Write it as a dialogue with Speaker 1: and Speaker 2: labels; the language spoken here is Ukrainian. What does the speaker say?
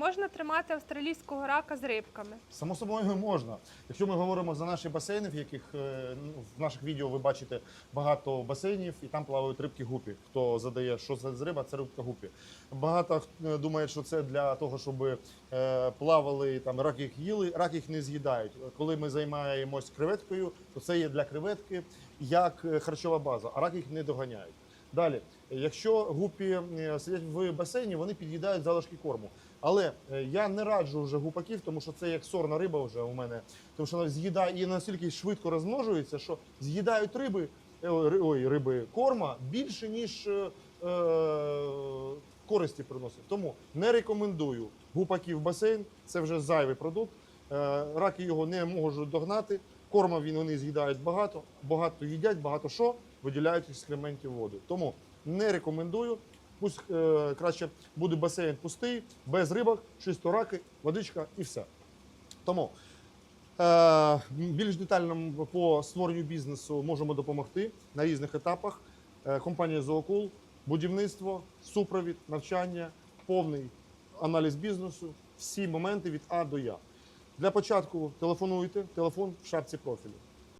Speaker 1: можна тримати австралійського рака з рибками?
Speaker 2: Само собою можна. Якщо ми говоримо за наші басейни, в яких ну, в наших відео ви бачите багато басейнів, і там плавають рибки гупі. Хто задає, що це з риба, це рибка гупі. Багато е, думає, що це для того, щоб е, плавали там, рак їх їли, рак їх не з'їдають. Коли ми займаємось креветкою, то це є для креветки як харчова база, а рак їх не доганяють. Далі, якщо гупі е, сидять в басейні, вони під'їдають залишки корму. Але е, я не раджу вже гупаків, тому що це як сорна риба вже у мене. Тому що вона з'їдає і настільки швидко розмножується, що з'їдають риби, е, ой, риби корма більше, ніж е, користі приносить. Тому не рекомендую гупаків в басейн, це вже зайвий продукт. Раки його не можуть догнати. Корма він вони з'їдають багато, багато їдять, багато що виділяють екскрементів в воду. Тому не рекомендую. Пусть е, краще буде басейн пустий, без рибок, чисто раки, водичка і все. Тому е, більш детально по створенню бізнесу можемо допомогти на різних етапах. Е, компанія Зоокул, будівництво, супровід, навчання, повний аналіз бізнесу, всі моменти від А до Я. Для початку телефонуйте, телефон в шапці профілю.